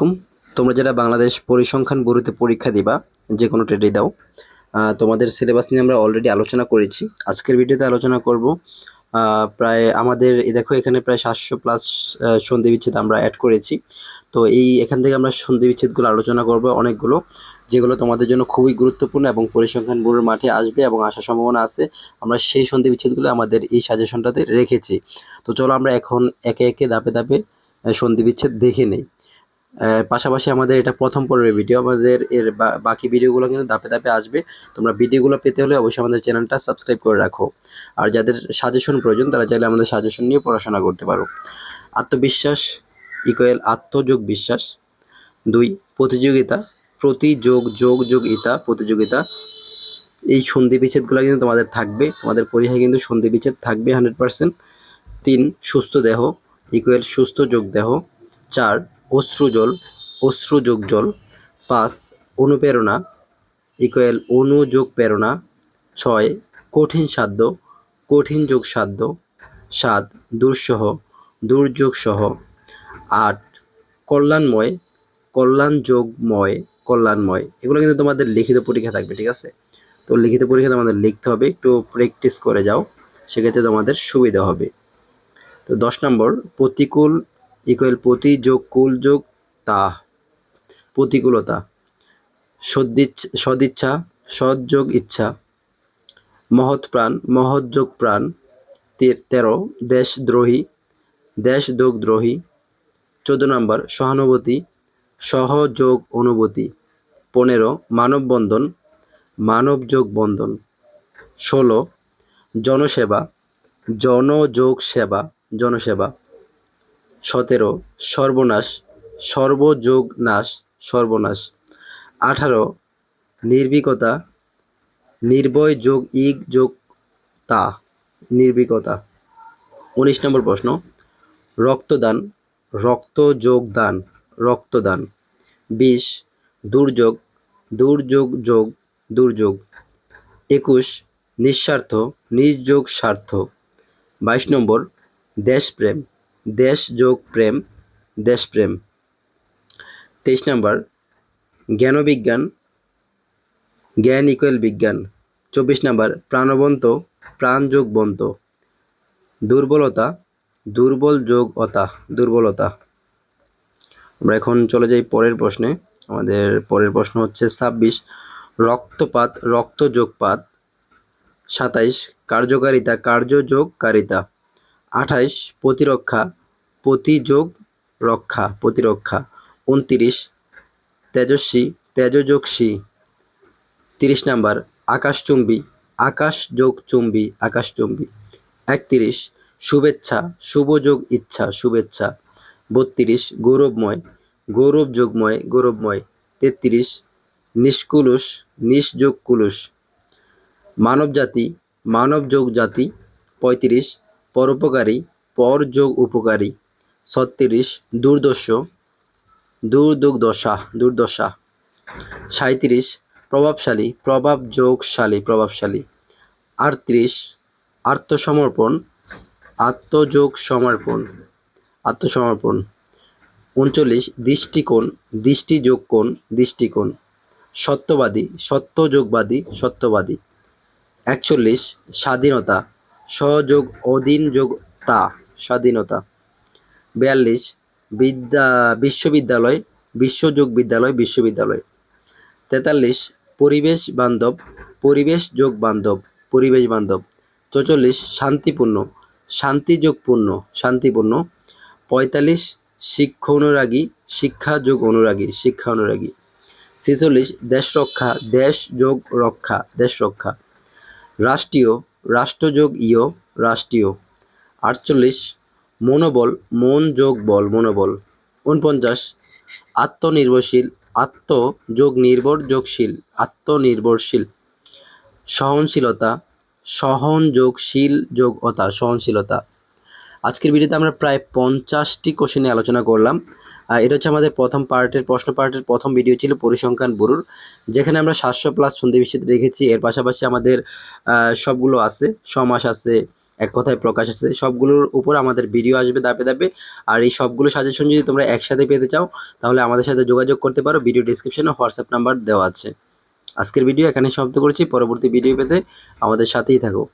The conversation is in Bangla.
আলাইকুম। তোমরা যারা বাংলাদেশ পরিসংখ্যান ব্যুরোতে পরীক্ষা দিবা যে কোনো ট্রেডে দাও তোমাদের সিলেবাস নিয়ে আমরা অলরেডি আলোচনা করেছি। আজকের ভিডিওতে আলোচনা করব প্রায় আমাদের দেখো এখানে প্রায় সাতশো প্লাস সন্ধি বিচ্ছেদ আমরা অ্যাড করেছি। তো এই, এখান থেকে আমরা সন্ধি বিচ্ছেদগুলো আলোচনা করব অনেকগুলো, যেগুলো তোমাদের জন্য খুবই গুরুত্বপূর্ণ এবং পরিসংখ্যান ব্যুরোর মাঠে আসবে এবং আসার সম্ভাবনা আছে। আমরা সেই সন্ধি বিচ্ছেদগুলো আমাদের এই সাজেশনটাতে রেখেছি। তো চলো আমরা এখন একে একে ধাপে ধাপে সন্ধি বিচ্ছেদ দেখে নেই। পাশাপাশি আমাদের এটা প্রথম পর্বের ভিডিও আমাদের এর বাকি ভিডিওগুলো কিন্তু ধাপে ধাপে আসবে। তোমরা ভিডিওগুলো পেতে হলে অবশ্যই আমাদের চ্যানেলটা সাবস্ক্রাইব করে রাখো। আর যাদের সাজেশন প্রয়োজন, তারা চাইলে আমাদের সাজেশন নিয়ে পড়াশোনা করতে পারো। আত্মবিশ্বাস ইকুয়াল আত্মযোগ বিশ্বাস। দুই, প্রতিযোগিতা। প্রতি যোগ যোগ যোগ ইতা, প্রতিযোগিতা। এই সন্ধি বিচ্ছেদগুলো কিন্তু তোমাদের থাকবে। তোমাদের পরীক্ষায় কিন্তু সন্ধি বিচ্ছেদ থাকবে হান্ড্রেড পার্সেন্ট তিন, সুস্থ দেহ ইকুয়াল সুস্থ যোগ দেহ। চার অশ্রু জল অশ্রু জল পাঁচ, অনুপ্রেরণা ইকুয়াল অনুযোগ প্রেরণা ছয়, কঠিন সাধ্য, কঠিন যোগ সাধ্য, সাত, দুঃসহ দুর্যোগ সহ আট, কল্যাণময় কল্যাণ যোগময় কল্যাণময়। এগুলো কিন্তু তোমাদের লিখিত পরীক্ষা থাকবে, ঠিক আছে? তো লিখিত পরীক্ষা তোমাদের লিখতে হবে, একটু প্র্যাকটিস করে যাও, সেক্ষেত্রে তোমাদের সুবিধা হবে। তো দশ নম্বর, প্রতিকূল ইকুয়াল প্রতি যোগ কুল যোগ তা, প্রতিকূলতা। সদিচ্ছা সদিচ্ছা, সৎযোগ ইচ্ছা। মহৎ প্রাণ, মহৎ যোগ প্রাণ তেরো দেশদ্রোহী দেশদ্রোহী চোদ্দ নম্বর, সহানুভূতি সহযোগ অনুভূতি। পনেরো মানববন্ধন মানবযোগ বন্ধন। ষোলো, জনসেবা, জনযোগ সেবা, জনসেবা। সতেরো, সর্বনাশ সর্বযোগ নাশ সর্বনাশ। আঠারো, নির্ভীকতা, নির্ভয় যোগ ইগ যোগ তা, নির্ভীকতা। উনিশ নম্বর প্রশ্ন, রক্তদান রক্ত যোগ দান রক্তদান। বিশ, দুর্যোগ দুর্যোগ যোগ, দুর্যোগ। একুশ, নিঃস্বার্থ নির্যোগ স্বার্থ বাইশ নম্বর, দেশপ্রেম। দেশ যোগ প্রেম দেশপ্রেম তেইশ নম্বর, জ্ঞানবিজ্ঞান, জ্ঞান ইকুয়াল বিজ্ঞান। চব্বিশ নম্বর, প্রাণবন্ত, প্রাণ যোগ বন্ত। দুর্বলতা, দুর্বল যোগ অতা, দুর্বলতা। আমরা এখন চলে যাই পরের প্রশ্নে। আমাদের পরের প্রশ্ন হচ্ছে ছাব্বিশ, রক্তপাত রক্ত যোগপাত সাতাইশ, কার্যকারিতা, কার্যযোগকারিতা। আঠাইশ প্রতিরক্ষা, প্রতিযোগ রক্ষা, প্রতিরক্ষা। উনতিরিশ তেজস্বী তেজযোগসী তিরিশ নাম্বার, আকাশচুম্বী আকাশ যোগ চুম্বী আকাশচুম্বী। একত্রিশ, শুভেচ্ছা, শুভযোগ ইচ্ছা, শুভেচ্ছা। বত্রিশ, গৌরবময় গৌরব যোগময় গৌরবময়। তেত্রিশ, নিষ্কুলুষ নিষ্যোগ কুলুষ মানবজাতি মানবযোগ জাতি পঁয়ত্রিশ পরোপকারী, পরযোগ উপকারী। ছত্রিশ দুর্দর্শ দুর্দুর্দশা দুর্দশা। সাঁত্রিশ প্রভাবশালী প্রভাব যোগশালী প্রভাবশালী। আটত্রিশ, আত্মসমর্পণ আত্মযোগ সমর্পণ আত্মসমর্পণ। উনচল্লিশ, দৃষ্টিকোণ দৃষ্টিযোগ কোণ দৃষ্টিকোণ। সত্যবাদী, সত্যযোগবাদী, সত্যবাদী। একচল্লিশ, স্বাধীনতা সহযোগ অধীন যোগ তা স্বাধীনতা। বিয়াল্লিশ, বিদ্যা, বিশ্ববিদ্যালয়, বিশ্বযোগ বিদ্যালয়, বিশ্ববিদ্যালয়। তেতাল্লিশ, পরিবেশ বান্ধব, পরিবেশ যোগ বান্ধব, পরিবেশ বান্ধব। চৌচল্লিশ, শান্তিপূর্ণ, শান্তিযোগপূর্ণ, শান্তিপূর্ণ। পঁয়তাল্লিশ, শিক্ষা অনুরাগী, শিক্ষা যোগ অনুরাগী, শিক্ষা অনুরাগী। ছেচল্লিশ, দেশ রক্ষা, দেশ যোগ রক্ষা, দেশ রক্ষা। রাষ্ট্রীয় রাষ্ট্রযোগ ইয়, রাষ্ট্রীয়। আটচল্লিশ, মনোবল, মন যোগ বল, মনোবল। উনপঞ্চাশ আত্মনির্ভরশীল আত্ম যোগ নির্ভর যোগশীল, আত্মনির্ভরশীল। সহনশীলতা সহন যোগশীল যোগ অতা সহনশীলতা। আজকের ভিডিওতে আমরা প্রায় পঞ্চাশটি কোশ্চেন আলোচনা করলাম। এটা হচ্ছে আমাদের প্রথম পার্টের, প্রশ্ন পার্টের প্রথম ভিডিও ছিল পরিসংখ্যান বুরুর যেখানে আমরা সাতশো প্লাস সন্ধি বিচ্ছেদ রেখেছি। এর পাশাপাশি আমাদের সবগুলো আছে সমাস আছে, এক কথায় প্রকাশ আছে। সবগুলোর উপর আমাদের ভিডিও আসবে দাপে দাপে আর এই সবগুলো সাজেশন যদি তোমরা একসাথে পেতে চাও, তাহলে আমাদের সাথে যোগাযোগ করতে পারো। ভিডিও ডিসক্রিপশনে হোয়াটসঅ্যাপ নাম্বার দেওয়া আছে। আজকের ভিডিও এখানে সমাপ্ত করছি। পরবর্তী ভিডিও পেতে আমাদের সাথেই থাকো।